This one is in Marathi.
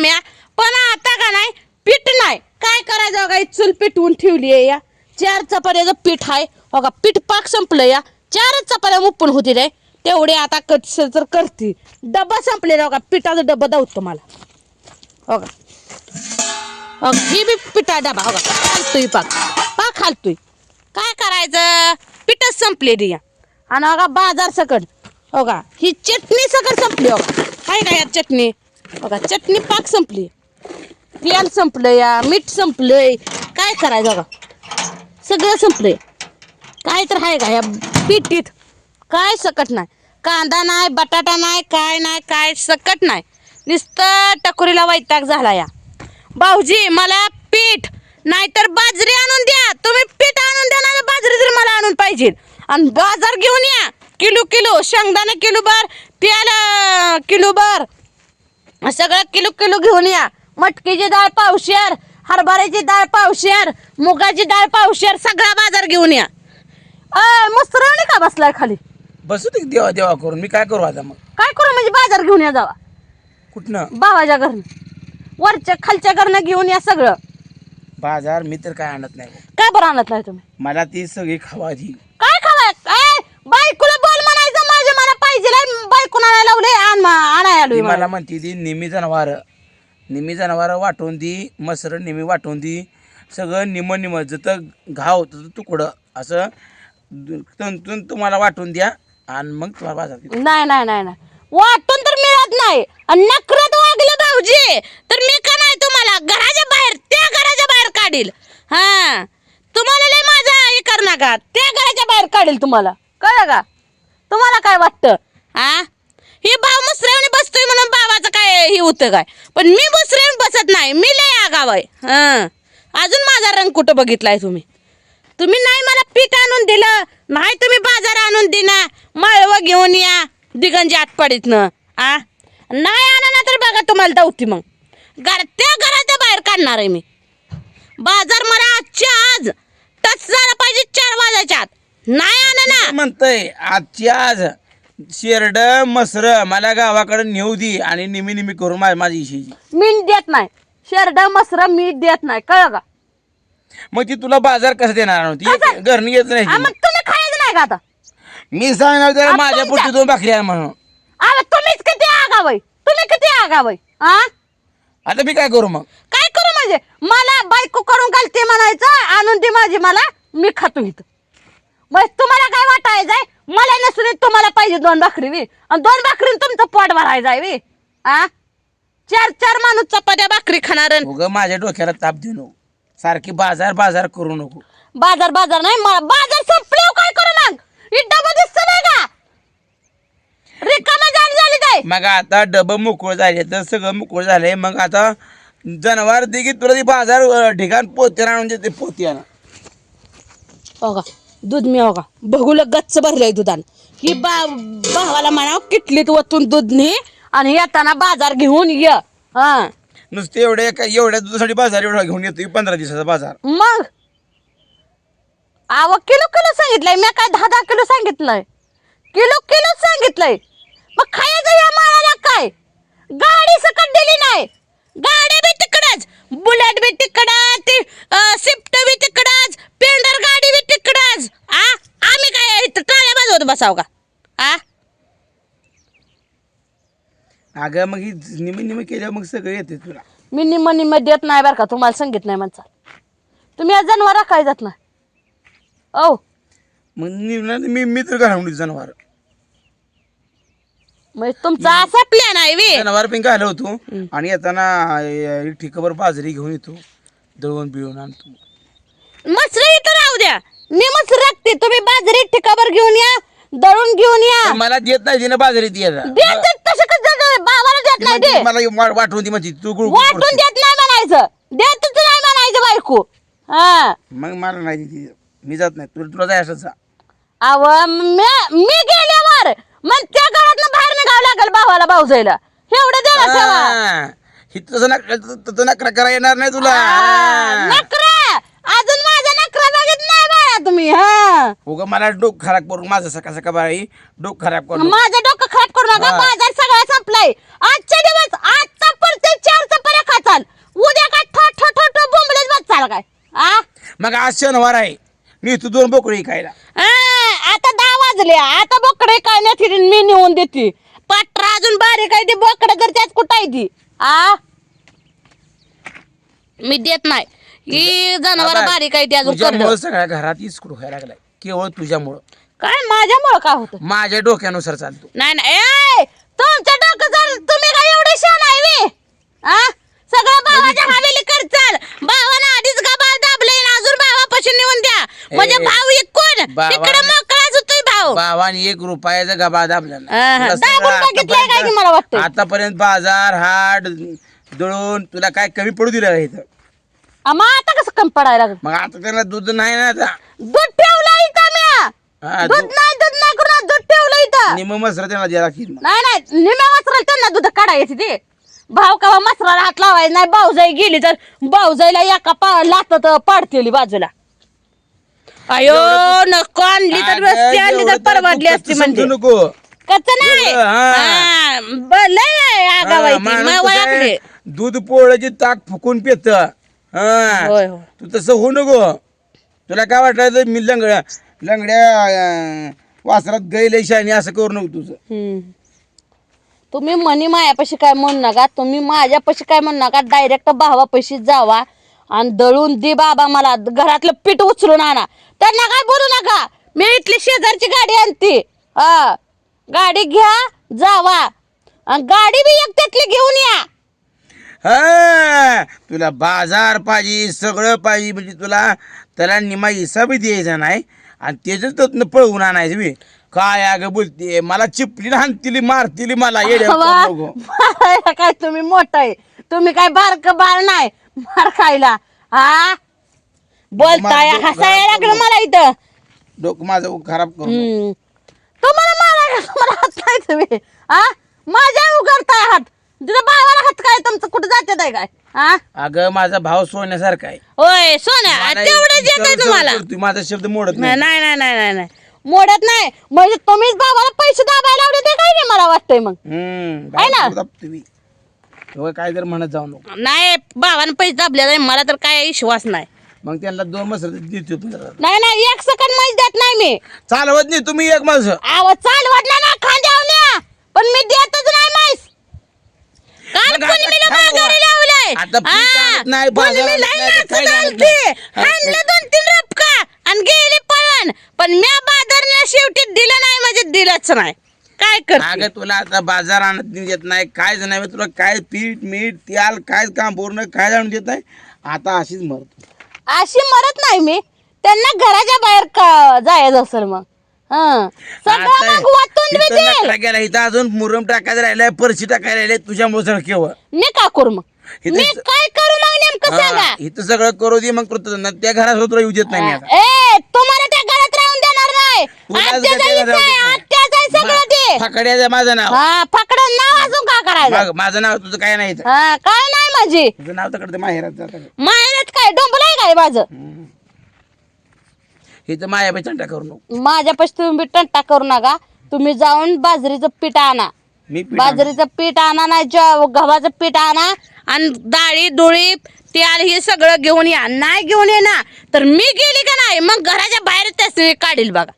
म्या. पण आता का नाही पीठ नाही. काय करायचं काय चूल पिटवून ठेवली आहे या. चार चपाऱ्याचं पीठ आहे. हो का पीठ पाक संपलं या. चारच चपाऱ्या उपन होती रे तेवढे आता कच तर करते डब्बा संपलेला हो का पिठाचा डब्बा दावतो मला. हो का हो ही बी पिठा डबा. हो का खालतोय पाक. पाक खालतोय. काय करायचं? पिठच संपले या. आणि हो का बाजार सकट. हो का ही चटणी सकट संपली हो का काय यात चटणी? बघा चटणी पाक संपली. तेल संपलं या मीठ संपलंय. काय करायचं बघा? सगळं संपलंय. काय तर आहे का या पिठीत? काय सकट नाही. कांदा नाही बटाटा नाही काय नाही काय सकट नाही. नुसतं टकोरीला वैताग झाला या. भाऊजी मला पीठ नाहीतर बाजरी आणून द्या. तुम्ही पीठ आणून द्या ना बाजरी तर मला आणून पाहिजे. आणि बाजार घेऊन या. किलो किलो शेंगदाणे किलो भर प्याला किलो भर. सगळं किलो किलो घेऊन या. मटकीची डाळ पावशेर हरभऱ्याची डाळ पावशेर मुगाची डाळ पावशेर सगळा बाजार घेऊन या. अय मस्तरावणी का बसलाय खाली? बसू दे देवा देवा करून. मी काय करू आता मग? काय करू म्हणजे बाजार घेऊन या जावा. कुठनं? भावाच्या घरनं. वरच्या खालच्या घरनं घेऊन या सगळं. बाजार मी तर काय आणत नाही. काय बरं आणत नाही तुम्ही? मला ती सगळी खावाची काय खावाय काय बायकोला बोल म्हणायचं माझे मला आणायला लावले आण आणायला ती आलोय मला. म्हणती ती निमी जनावर. निमी जनावर वाटून दी मसर निमी वाटून दी. सगळं निम निम जतं घाव तसं तुकडं. असं तंतून तुम्हाला वाटून द्या आणि मग तुम्हाला बाजार देतो. नाही नाही नाही नाही. वाटून तर मिळत नाही. आणि नकरत वागलं भाऊजी तर मी का नाही तुम्हाला घराच्या बाहेर त्या घराच्या बाहेर काढील. हा. तुम्हाला लय माझा हे कर नका त्या घराच्या बाहेर काढील तुम्हाला. कळलं का? तुम्हाला काय वाटतं? हा हे भाव मुसऱ्याने बसतोय म्हणून भावाचं काय हे होतं काय? पण मी मुसऱ्याने बसत नाही. मी लय आगाव आहे. हां. अजून माझा रंग कुठं बघितलाय तुम्ही? तुम्ही नाही मला पीठ आणून दिलं. नाही तुम्ही बाजार आणून दिना माळवं घेऊन या दिगंजी आटपाडीतनं. आ? नाही आणा ना तर बघा तुम्हाला दावती मग. घर त्या घराच्या बाहेर काढणार आहे मी. बाजार मला आजच्या आज टच झाला पाहिजे चार वाजायच्या आत. नाही आणा ना. म्हणतय आजची आज शेरड मसर मला गावाकडे नेऊ दे आणि निमी निमी करून माझी माझी इशेची. मी देत नाही. शेरड मसर मी देत नाही. कळ का? मग ती तुला बाजार कसं देणार नव्हती कसं? घरनी येत नाही आ, ती. तुम्ही खायचं नाही का आता? मी सांगणार त्याला आ, माझ्या पुढची दोन भाकरी आहे म्हणून. अरे तुम्हीच किती आगावय? तुम्ही किती आगावय? हा आता मी काय करू मग? काय करू म्हणजे? मला बायको करून घालते म्हणायचं आणून दे माझी मला मी खातो इथं. मग तुम्हाला काय वाटायचंय? मला नसून तुम्हाला पाहिजे दोन भाकरी बी. आणि दोन भाकरी तुमचं पोट भरायचं आहे बी. आ? चार चार माणूस चपात्या भाकरी खाणार उग माझ्या डोक्याला ताप देऊ नको. सारखी बाजार बाजार करू नको. बाजार बाजार नाही मला बाजार संपल्यावर काय करू मग? ही डबा दिसत नाही का? रिकामा जाण झाली काय मग आता डब मोकळ झाले तर सगळं मोकळ झालंय. मग आता जनावर दे की तुला ती बाजार अं, ठिकाण पोते आणून देते पोती आणा हो का? दूध मी हो का? बघूला गच्च भरलंय दुधान. ही बा भावाला म्हणा किटलीत वतून दूध ने आणि येताना बाजार घेऊन ये. हा. नुसते एवढे एका एवढ्या दुधासाठी बाजार एवढा घेऊन येतो पंधरा दिवसाचा बाजार. मग? आव किलो किलो सांगितलंय. मी काय दहा दहा किलो सांगितलंय? किलो किलो सांगितलंय. मग खायचं या माळाला काय? गाडी सकट दिली नाही. गाडी बी तिकडच. बुलेट बी तिकडच ती स्विफ्ट बी तिकडच पेंडर गाडी बी तिकडच. आ? आम्ही काय इथं टाळ्या वाजवत बसाव का? आ? अगं मग ही निमी निमी केल्यावर मग सगळं येते तुला. मी निम्म निम्म देत नाही बरं का तुम्हाला सांगित नाही म्हणचा तुम्ही या जनावर काय जात नाही. ओ मग निम्न मी मी तर घालवली जनावर. मग तुमचा असा प्लॅन आहे वे. जनावर पण घालवतो आणि येताना अं, एक ठिकावर बाजरी घेऊन येतो. दळून बिळून आणतो. मसर इथं राहू द्या. मी मस्त राखते. तुम्ही बाजरी ठिकावर घेऊन या दळून घेऊन या. पण मला देत नाही तिने बाजरी ती. देत तसं कसं ती. नाही म्हणते, दे मला वा- वाटून ती म्हणते तू वाटून करतो. देत नाही म्हणायचं. देतच नाही म्हणायचं बायको. हा. मग मला नाही ती मी जात नाही. तुला तुला जाय असं जा. अव मी मी गेल्यावर मग त्या घरातनं बाहेर निघावं लागेल भावाला भाऊजायला एवढं देणार ठेवा हा. तसं नक- त- तसं नकरा करा येणार नाही तुला. हा. नकरा अजून माझा नकरा बघित नाही बाळा तुम्ही हा. उगा मला डोक खराब करून माझं सका सका बाई डोक खराब करून. माझं डोकं खराब करू नका हा. बाजार सगळा संपलाय. आजचे दिवस आजचा परते चारचा पर्या खाचाल उद्या काय ठो ठो ठो ठो बोंबलेच बसाल काय? आ? मग आज शनिवार आहे. मी तू दोन बोकळी खायला. आ, आता दहा वाजले. आता बोकडे काय नाही मी नेऊन देते. पटरा अजून बारीक आहे ती बोकडे तर त्यात कुठं आहे ती? आ? मी देत नाही. ही जनावर बारीक आहे ती अजून तुझ्यामुळं. सगळ्या घरात इस्कूट व्हायला लागलाय. केवळ तुझ्यामुळं. काय माझ्यामुळं का होत? माझ्या डोक्यानुसार चालतो. नाही नाही. ए, तुमचं डोकं जर तुम्ही काय एवढे शान आहे वे? आ? सगळं भावाच्या हवेली कर चाल. भावानं आधीच गबाळ दाबले अजून भावापाशी नेऊन द्या. म्हणजे ए, भाऊ तिकडे होतोय भाऊ बाबाने एक रुपयाचा गबा दाबला नाही. तुला दाबून सगळं बघितलंय काय की मला आतापर्यंत वाटतंय? आतापर्यंत बाजार हाट दळून तुला काय कमी पडू दिलं का इथं आता कसं कमी पडायला लागलं? मग आता त्याला दूध नाही ना आता. दूध ठेवलं इथं हा, दूध दूध- नाही दूध नाही करून दूध ठेवलं इथं? निम मसर त्याला द्यायला लागतील मग. नाही नाही निम्या वाचराला त्यांना दूध काढायची ते. भाव कवा मसराला हात लावायचा नाही भाऊजाई गेली तर भाऊजाईला एका पा लातात पाडतेली बाजूला. अयो नको आणली तर रस्ती आणली तर परवडली असती कच्चं म्हणजे. नको. कच नाही? हा. हा, ब- लय हा, आगावायची दूध पोळाची ताक फुकून पित. होय होय. तू तसं होऊ नको. तुला काय वाटायचं? मी लंगड्या लंगड्या अं, वासरात गैल शानी असं करू नको तुझं. हम्म. तुम्ही मनी मायापाशी काय म्हणू नका. तुम्ही माझ्यापाशी काय म्हणू नका. डायरेक्ट भावापाशी जावा. आणि दळून दे बाबा मला. घरातलं पीठ उचलून आणा. त्यांना काय बोलू नका. मी इथली शेजारची गाडी आणते. हा. गाडी घ्या जावा. आणि गाडी बी एक त्यातली घेऊन या. हा. तुला बाजार पाहिजे सगळं पाहिजे म्हणजे तुला त्याला निमा हिसाबी द्यायचा नाही. आणि त्याच्यात पळवून आणायचं बी. काय अगं बोलते मला चिपली हाणतील मारतील मला येड्या वा, करू नको. मारायला काय तुम्ही मोठं आहे. तुम्ही काय बारक बाळ नाही. मार खायला. हा बोलताय हसायला लागलं मला इथं. डोकं माझं खराब करू नको. हम्म. तुम्हाला मारायला तुम्हाला हात काय तुम्ही. हा माझ्या उघडताय हात तुझ्या भावाला हात काय तुमचं कुठं जाते आहे काय? हा अगं माझा भाव सोन्यासारखा आहे. होय सोन्या मला येत विचारून तुम्हाला. करतोय, माझा शब्द मोडत नाही नाही. नाही नाही नाही नाही मोडत नाही. म्हणजे तुम्हीच भावाला पैसे दाबायला लावले ते काय नाही मला वाटतंय मग. हम्म आहे ना? बाप तुम्ही. तेव्हा काय तर म्हणत जाऊ नको. नाही भावानं पैसे दाबले नाही मला तर काय विश्वास नाही. मग त्यांना दोन मसर देतो. नाही नाही एक सेकंडमध्ये देत नाही मी. चालवत नाही तुम्ही एक माझं आवाज चालवत ना खांद्यावल्या पण मी देतच नाही माहीस. काल मग कोणी आता मला काय माघारी बुवा? लावलंय. आता पीठ आणत नाही, कोणी बाजारात मला नाही, नाचत काही आणत आलती. नाही. आणलं दोन तीन रपका आणि गेली पळण. पण म्या बाजारला शेवटी दिलं नाही म्हणजे दिलंच नाही. काय कर अगं तुला आता बाजार आणत देत नाही. काय नाही तुला काय पीठ मीठ त्याल काय काम पूर्ण काय जाणून देत नाही? आता अशीच मरतो. अशी मरत नाही मी. त्यांना घराच्या बाहेर का जायचं असेल मग? हं. सगळं आता मग वाटून इथं गेला इथं अजून मुरम टाकायचं राहिलाय परशी टाकायला राहिले तुझ्यामुळे सगळं केवळ. मी का करू मग? इथं मी काय करू मग नेमकं सांगा? इथं सगळं करू दे मग करतो ना त्या घरात तुला येऊ देत नाही मी आता. ए तुम्हाला त्या घरात राहून देणार नाही. तुलाच घरात आहे, देत सगळं ते फाकड्याचं माझं नाव. हा फकडं नाव अजून का करायचं? मग माझं नाव तुझं काय नाही इथं. हा काय नाही माझी. तुझं नाव तर माहेरात जातं मायनच काय? डोंबल आहे काय माझं? इथं माया चंटा करू नको. माझ्यापाशी तुम्ही टंटा करू नका. तुम्ही जाऊन बाजरीचं पीठ आणा. मी बाजरीचं पीठ आणा नाही ज्वा- गव्हाचं पीठ आणा आणि डाळी डोळी तेल हे सगळं घेऊन या. नाही घेऊन ये ना तर मी गेली का नाही? मग घराच्या बाहेर त्याच काढील बघा.